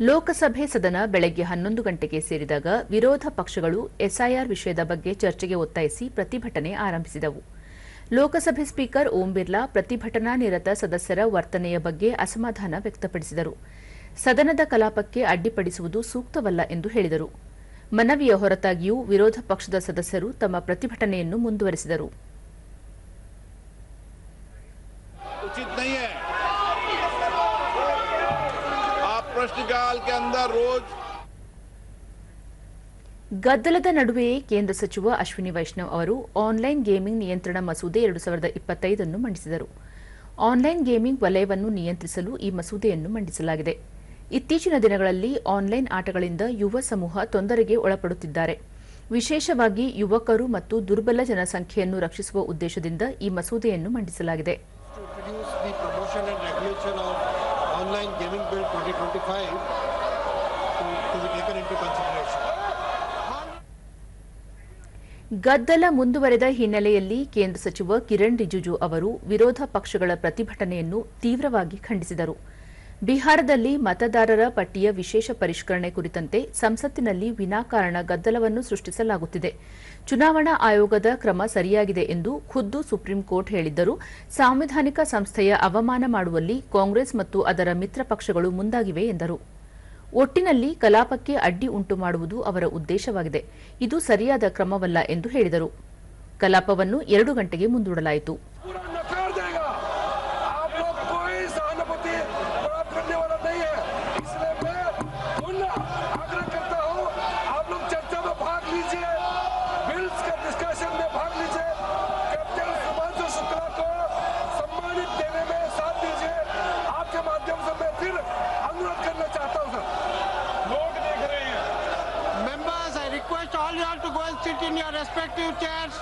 ಲೋಕಸಭೆ ಸದನ ಬೆಳಗ್ಗೆ ಹನ್ನೊಂದು ಗಂಟೆಗೆ ಸೇರಿದಾಗ ವಿರೋಧ ಪಕ್ಷಗಳು ಎಸ್ಐಆರ್ ವಿಷಯದ ಬಗ್ಗೆ ಚರ್ಚೆಗೆ ಒತ್ತಾಯಿಸಿ ಪ್ರತಿಭಟನೆ ಆರಂಭಿಸಿದವು. ಲೋಕಸಭೆ ಸ್ಪೀಕರ್ ಓಂ ಬಿರ್ಲಾ ಪ್ರತಿಭಟನಾ ನಿರತ ಸದಸ್ಯರ ವರ್ತನೆಯ ಬಗ್ಗೆ ಅಸಮಾಧಾನ ವ್ಯಕ್ತಪಡಿಸಿದರು. ಸದನದ ಕಲಾಪಕ್ಕೆ ಅಡ್ಡಿಪಡಿಸುವುದು ಸೂಕ್ತವಲ್ಲ ಎಂದು ಹೇಳಿದರು. ಮನವಿಯ ಹೊರತಾಗಿಯೂ ವಿರೋಧ ಪಕ್ಷದ ಸದಸ್ಯರು ತಮ್ಮ ಪ್ರತಿಭಟನೆಯನ್ನು ಮುಂದುವರೆಸಿದರು. ಪ್ರಶ್ನಕಾಲ ಕೆ ಅಂದರ್ ರೋಜ್. ಗದ್ದಲದ ನಡುವೆಯೇ ಕೇಂದ್ರ ಸಚಿವ ಅಶ್ವಿನಿ ವೈಷ್ಣವ್ ಅವರು ಆನ್ಲೈನ್ ಗೇಮಿಂಗ್ ನಿಯಂತ್ರಣ ಮಸೂದೆ ಎರಡು ಸಾವಿರದ ಇಪ್ಪತ್ತೈದನ್ನು ಮಂಡಿಸಿದರು. ಆನ್ಲೈನ್ ಗೇಮಿಂಗ್ ವಲಯವನ್ನು ನಿಯಂತ್ರಿಸಲು ಈ ಮಸೂದೆಯನ್ನು ಮಂಡಿಸಲಾಗಿದೆ. ಇತ್ತೀಚಿನ ದಿನಗಳಲ್ಲಿ ಆನ್ಲೈನ್ ಆಟಗಳಿಂದ ಯುವ ಸಮೂಹ ತೊಂದರೆಗೆ ಒಳಪಡುತ್ತಿದ್ದಾರೆ. ವಿಶೇಷವಾಗಿ ಯುವಕರು ಮತ್ತು ದುರ್ಬಲ ಜನಸಂಖ್ಯೆಯನ್ನು ರಕ್ಷಿಸುವ ಉದ್ದೇಶದಿಂದ ಈ ಮಸೂದೆಯನ್ನು ಮಂಡಿಸಲಾಗಿದೆ. Online gaming bill 2025 to, to be taken into consideration. ಗದ್ದಲ ಮುಂದುವರೆದ ಹಿನ್ನೆಲೆಯಲ್ಲಿ ಕೇಂದ್ರ ಸಚಿವ ಕಿರಣ್ ರಿಜಿಜು ಅವರು ವಿರೋಧ ಪಕ್ಷಗಳ ಪ್ರತಿಭಟನೆಯನ್ನು ತೀವ್ರವಾಗಿ ಖಂಡಿಸಿದರು ಬಿಹಾರದಲ್ಲಿ ಮತದಾರರ ಪಟ್ಟಿಯ ವಿಶೇಷ ಪರಿಷ್ಕರಣೆ ಕುರಿತಂತೆ ಸಂಸತ್ತಿನಲ್ಲಿ ವಿನಾಕಾರಣ ಗದ್ದಲವನ್ನು ಸೃಷ್ಟಿಸಲಾಗುತ್ತಿದೆ. ಚುನಾವಣಾ ಆಯೋಗದ ಕ್ರಮ ಸರಿಯಾಗಿದೆ ಎಂದು ಖುದ್ದು ಸುಪ್ರೀಂ ಕೋರ್ಟ್ ಹೇಳಿದ್ದರೂ ಸಾಂವಿಧಾನಿಕ ಸಂಸ್ಥೆಯ ಅವಮಾನ ಮಾಡುವಲ್ಲಿ ಕಾಂಗ್ರೆಸ್ ಮತ್ತು ಅದರ ಮಿತ್ರ ಪಕ್ಷಗಳು ಮುಂದಾಗಿವೆ ಎಂದರು. ಒಟ್ಟಿನಲ್ಲಿ ಕಲಾಪಕ್ಕೆ ಅಡ್ಡಿ ಉಂಟು ಮಾಡುವುದು ಅವರ ಉದ್ದೇಶವಾಗಿದೆ. ಇದು ಸರಿಯಾದ ಕ್ರಮವಲ್ಲ ಎಂದು ಹೇಳಿದರು. ಕಲಾಪವನ್ನು ಎರಡು ಗಂಟೆಗೆ ಮುಂದೂಡಲಾಯಿತು. आग्रह करता हूँ आप लोग चर्चा में भाग लीजिए बिल्स का डिस्कशन में भाग लीजिए कैप्टन सुभाषु शुक्ला को सम्मानित देने में साथ दीजिए आपके माध्यम से मैं फिर अनुरोध करना चाहता हूँ सर लोग देख रहे हैं Members, I request all you all to go and sit in your respective chairs.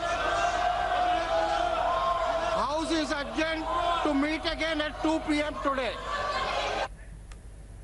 House is adjourned to meet again at 2 p.m. today.